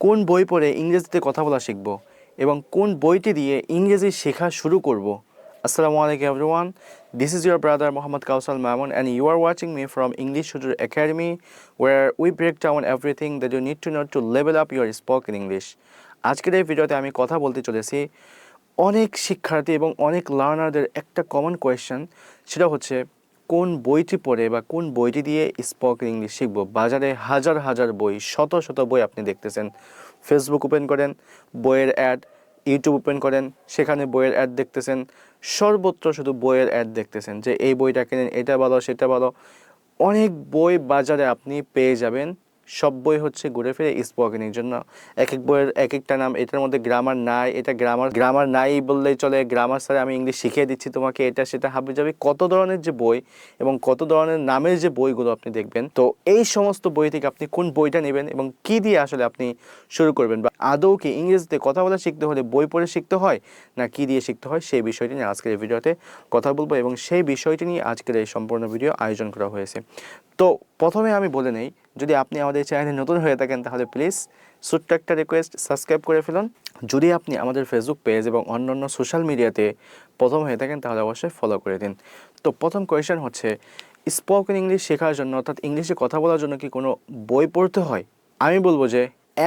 কোন বই পড়ে ইংরেজিতে কথা বলা শিখব এবং কোন বইটি দিয়ে ইংরেজি শেখা শুরু করব। আসসালামু আলাইকুম everyone this is your brother Mohammad Kausal Mamun and you are watching me from English Tutor academy where we break down everything that you need to know to level up your spoken English আজকের এই ভিডিওতে আমি কথা বলতে চলেছি অনেক শিক্ষার্থী এবং অনেক লার্নারদের একটা কমন কোয়েশ্চেন সেটা হচ্ছে কোন বইটি পড়ে বা কোন বইটি দিয়ে স্পোকেন ইংলিশ শিখব? বাজারে হাজার হাজার বই, শত শত বই আপনি দেখতেছেন। ফেসবুক ওপেন করেন, বইয়ের অ্যাড ইউটিউব ওপেন করেন, সেখানে বইয়ের অ্যাড দেখতেছেন। সর্বত্র শুধু বইয়ের অ্যাড দেখতেছেন যে, এই বইটা কেনেন, এটা ভালো, সেটা ভালো। অনেক বই বাজারে আপনি পেয়ে যাবেন। সব বই হচ্ছে ঘুরে ফিরে স্পোকেনের জন্য। এক এক বইয়ের এক একটা নাম, এটার মধ্যে গ্রামার নাই, এটা গ্রামার গ্রামার নাই বললেই চলে। গ্রামার স্যার আমি ইংলিশ শিখিয়ে দিচ্ছি তোমাকে, এটা সেটা হাবি যাবে কত ধরনের যে বই এবং কত ধরনের নামের যে বইগুলো আপনি দেখবেন, তো এই সমস্ত বই থেকে আপনি কোন বইটা নেবেন এবং কি দিয়ে আসলে আপনি শুরু করবেন? বা আদৌ কি ইংরেজিতে কথা বলা শিখতে হলে বই পড়ে শিখতে হয়, না কি দিয়ে শিখতে হয়, সেই বিষয়টি নিয়ে আজকের ভিডিওতে কথা বলব এবং সেই বিষয়টি নিয়ে আজকের এই সম্পূর্ণ ভিডিও আয়োজন করা হয়েছে। তো প্রথমে আমি বলে নেই, যদি আপনি আমাদের চ্যানেলে নতুন হয়ে থাকেন তাহলে প্লিজ ছোট্ট একটা রিকোয়েস্ট সাবস্ক্রাইব করে ফেলুন। যদি আপনি আমাদের ফেসবুক পেজ এবং অন্যান্য সোশ্যাল মিডিয়াতে প্রথম হয়ে থাকেন তাহলে অবশ্যই ফলো করে দিন। তো প্রথম কোয়েশ্চেন হচ্ছে স্পোকেন ইংলিশ শেখার জন্য অর্থাৎ ইংলিশে কথা বলার জন্য কি কোনো বই পড়তে হয়? আমি বলব যে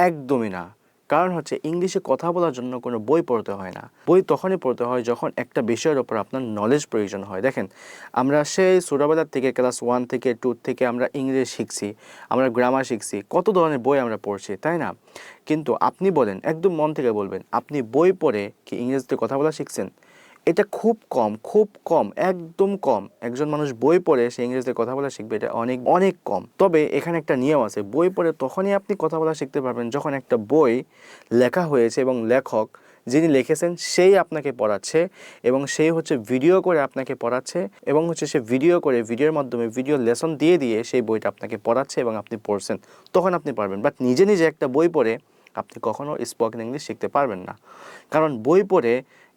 একদমই না। কারণ হচ্ছে ইংলিশে কথা বলার জন্য কোনো বই পড়তে হয় না। বই তখনই পড়তে হয় যখন একটা বিষয়ের ওপর আপনার নলেজ প্রয়োজন হয়। দেখেন, আমরা সেই ছোটোবেলার থেকে ক্লাস ওয়ান থেকে টু থেকে আমরা ইংলিশ শিখছি, আমরা গ্রামার শিখছি, কত ধরনের বই আমরা পড়ছি, তাই না? কিন্তু আপনি বলেন, একদম মন থেকে বলবেন, আপনি বই পড়ে কি ইংরেজিতে কথা বলা শিখছেন? এটা খুব কম খুব কম, একদম কম। একজন মানুষ বই পড়ে, সে ইংরেজিতে কথা বলা শিখবে, এটা অনেক অনেক কম। তবে এখানে একটা নিয়ম আছে, বই পড়ে তখনই আপনি কথা বলা শিখতে পারবেন যখন একটা বই লেখা হয়েছে এবং লেখক যিনি লিখেছেন, সেই আপনাকে পড়াচ্ছে এবং সেই হচ্ছে ভিডিও করে আপনাকে পড়াচ্ছে এবং হচ্ছে সে ভিডিও করে ভিডিওর মাধ্যমে ভিডিও লেসন দিয়ে দিয়ে সেই বইটা আপনাকে পড়াচ্ছে এবং আপনি পড়ছেন। তখন আপনি পারবেন। বাট নিজে নিজে একটা বই পড়ে আপনি কখনো স্পোকেন ইংলিশ শিখতে পারবেন না। কারণ বই পড়ে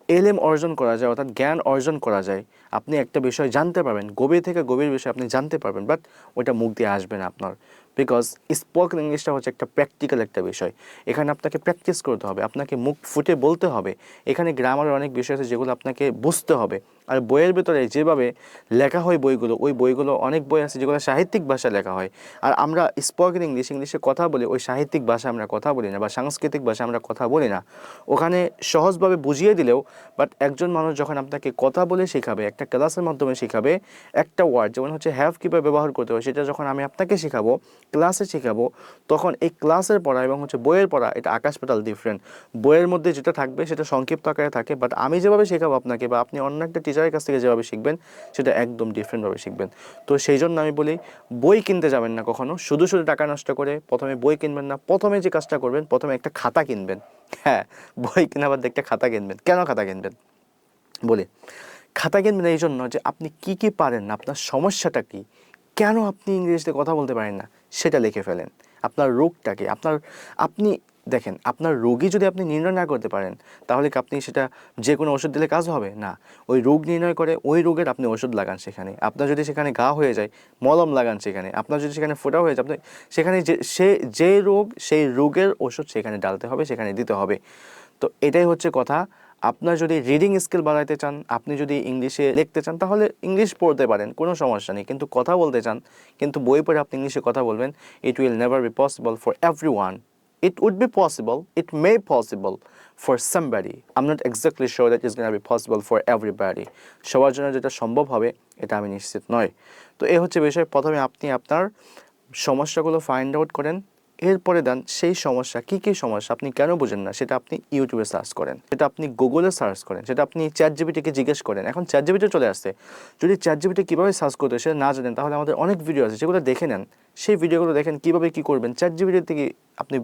এলএম অর্জন করা যায়, অর্থাৎ জ্ঞান অর্জন করা যায়। আপনি একটা বিষয় জানতে পারবেন, গভীর থেকে গভীর বিষয় আপনি জানতে পারবেন বাট ওইটা মুখ দিয়ে আসবে না আপনার। বিকজ স্পোকেন ইংলিশটা হচ্ছে একটা প্র্যাকটিক্যাল একটা বিষয়। এখানে আপনাকে প্র্যাকটিস করতে হবে, আপনাকে মুখ ফুটে বলতে হবে। এখানে গ্রামারের অনেক বিষয় আছে যেগুলো আপনাকে বুঝতে হবে। আর বইয়ের ভিতরে যেভাবে লেখা হয় বইগুলো, ওই বইগুলো অনেক বই আছে যেগুলো সাহিত্যিক ভাষায় লেখা হয়। আর আমরা স্পোকেন ইংলিশ, ইংলিশে কথা বলি, ওই সাহিত্যিক ভাষা আমরা কথা বলি না বা সাংস্কৃতিক ভাষা আমরা কথা বলি না। ওখানে সহজভাবে বুঝিয়ে দিলেও বাট একজন মানুষ যখন আপনাকে কথা বলে শেখাবে, একটা ক্লাসের মাধ্যমে শেখাবে, একটা ওয়ার্ড যেমন হচ্ছে হ্যাভ কীভাবে ব্যবহার করতে হয়, সেটা যখন আমি আপনাকে শেখাবো, ক্লাসে শেখাবো, তখন এই ক্লাসের পড়া এবং হচ্ছে বইয়ের পড়া, এটা আকাশ পাতাল ডিফারেন্ট বইয়ের মধ্যে যেটা থাকবে সেটা সংক্ষিপ্ত আকারে থাকে বাট আমি যেভাবে শেখাবো আপনাকে বা আপনি অন্য একটা টিচারের কাছ থেকে যেভাবে শিখবেন, সেটা একদম ডিফারেন্টভাবে শিখবেন। তো সেই জন্য আমি বলি, বই কিনতে যাবেন না কখনো। শুধু শুধু টাকা নষ্ট করে প্রথমে বই কিনবেন না, প্রথমে যে কাজটা করবেন, প্রথমে একটা খাতা কিনবেন। হ্যাঁ বই কেনার বাদ একটা খাতা কিনবেন। কেন খাতা কিনবেন? বলি, খাতা কিনবেন এই জন্য যে আপনি কি কি পারেন না আপনার সমস্যাটা কি, কেন আপনি ইংরেজিতে কথা বলতে পারেন না, সেটা লিখে ফেলেন। আপনার রোগটাকে আপনার, আপনি দেখেন, আপনার রোগী যদি আপনি নির্ণয় না করতে পারেন, তাহলে কি আপনি সেটা যে কোনো ওষুধ দিলে কাজ হবে? না। ওই রোগ নির্ণয় করে ওই রোগের আপনি ওষুধ লাগান সেখানে। আপনার যদি সেখানে ঘা হয়ে যায়, মলম লাগান সেখানে। আপনার যদি সেখানে ফোটা হয়ে যায়, আপনি সেখানে যে, সে, যে রোগ, সেই রোগের ওষুধ সেখানে ডালতে হবে, সেখানে দিতে হবে। তো এটাই হচ্ছে কথা। আপনার যদি রিডিং স্কিল বাড়াইতে চান, আপনি যদি ইংলিশে লিখতে চান, তাহলে ইংলিশ পড়তে পারেন, কোনো সমস্যা নেই। কিন্তু কথা বলতে চান, কিন্তু বই পড়ে আপনি ইংলিশে কথা বলবেন it will never be possible for everyone it would be possible, it may possible for somebody. I'm not exactly sure that it's going to be possible for everybody. সবার জন্য যেটা সম্ভব হবে এটা আমি নিশ্চিত নয় তো এই হচ্ছে বিষয় প্রথমে আপনি আপনার সমস্যাগুলো ফাইন্ড আউট করেন এরপরে দেন সেই সমস্যা, কী কী সমস্যা? আপনি কেন বোঝেন না? সেটা আপনি ইউটিউবে সার্চ করেন। সেটা আপনি গুগলে সার্চ করেন। সেটা আপনি চ্যাট জিবিটিকে জিজ্ঞেস করেন। এখন চ্যাট জিবিটি চলে আসছে। যদি চ্যাট জিবিটি কীভাবে সার্চ করতে সেটা না জানেন, তাহলে আমাদের অনেক ভিডিও আছে, সেগুলো দেখে নেন। সেই ভিডিওগুলো দেখেন, কীভাবে কী করবেন? চ্যাট জিবিটি থেকে আপনি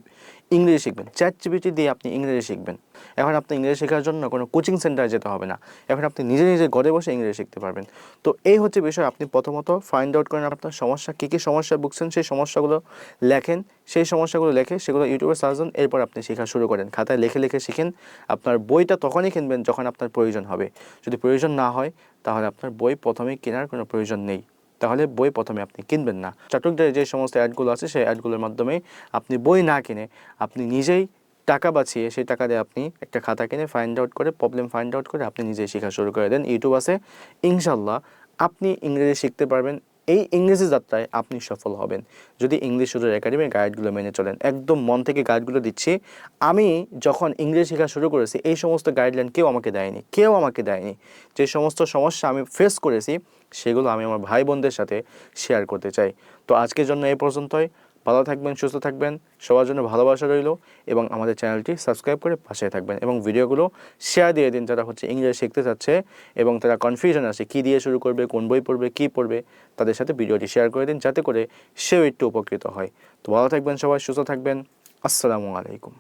ইংরেজি শিখবেন। চ্যাট জিবিটি দিয়ে আপনি ইংরেজি শিখবেন। এখন আপনি ইংরেজি শেখার জন্য কোনো কোচিং সেন্টারে যেতে হবে না। এখন আপনি নিজে নিজে ঘরে বসে ইংরেজি শিখতে পারবেন। তো এই হচ্ছে বিষয়। আপনি প্রথমত ফাইন্ড আউট করেন আপনার সমস্যা, কী কী সমস্যা ভুগছেন, সেই সমস্যাগুলো লেখেন। সেই সমস্যাগুলো লেখে, সেগুলো ইউটিউবে সার্চ দেন এরপর আপনি শেখা শুরু করেন। খাতায় লিখে লিখে শিখেন, আপনার বইটা তখনই কিনবেন যখন আপনার প্রয়োজন হবে। যদি প্রয়োজন না হয়, তাহলে আপনার বই প্রথমে কেনার কোনো প্রয়োজন নেই। তাহলে বই প্রথমে আপনি কিনবেন না। চটকদারে যে সমস্ত অ্যাডগুলো আছে, সেই অ্যাডগুলোর মাধ্যমে আপনি বই না কিনে, আপনি নিজেই টাকা বাঁচিয়ে সেই টাকা দিয়ে আপনি একটা খাতা কিনে ফাইন্ড আউট করে প্রবলেম ফাইন্ড আউট করে আপনি নিজেই শেখা শুরু করে দেন। ইউটিউব আছে। ইনশাল্লাহ আপনি ইংরেজি শিখতে পারবেন এই ইংরেজি যাত্রায় আপনি সফল হবেন। যদি ইংলিশ শুধুর একাডেমির গাইডগুলো মেনে চলেন, একদম মন থেকে গাইডগুলো দিচ্ছি, আমি যখন ইংরেজি শেখা শুরু করেছি, এই সমস্ত গাইডলাইন কেউ আমাকে দেয়নি, কেউ আমাকে দেয়নি। যে সমস্ত সমস্যা আমি ফেস করেছি, সেগুলো আমি আমার ভাই বোনদের সাথে শেয়ার করতে চাই। তো আজকের জন্য এই পর্যন্তই। ভালো থাকবেন, সুস্থ থাকবেন, সবার জন্য ভালোবাসা রইল এবং আমাদের চ্যানেলটি সাবস্ক্রাইব করে পাশে থাকবেন এবং ভিডিওগুলো শেয়ার দিয়ে দিন যারা হচ্ছে ইংরেজি শিখতে চাচ্ছে এবং তারা কনফিউশন আছে কী দিয়ে শুরু করবে, কোন বই পড়বে, কী পড়বে, তাদের সাথে ভিডিওটি শেয়ার করে দিন যাতে করে সেও একটু উপকৃত হয়। তো ভালো থাকবেন সবাই, সুস্থ থাকবেন। আসসালামু আলাইকুম।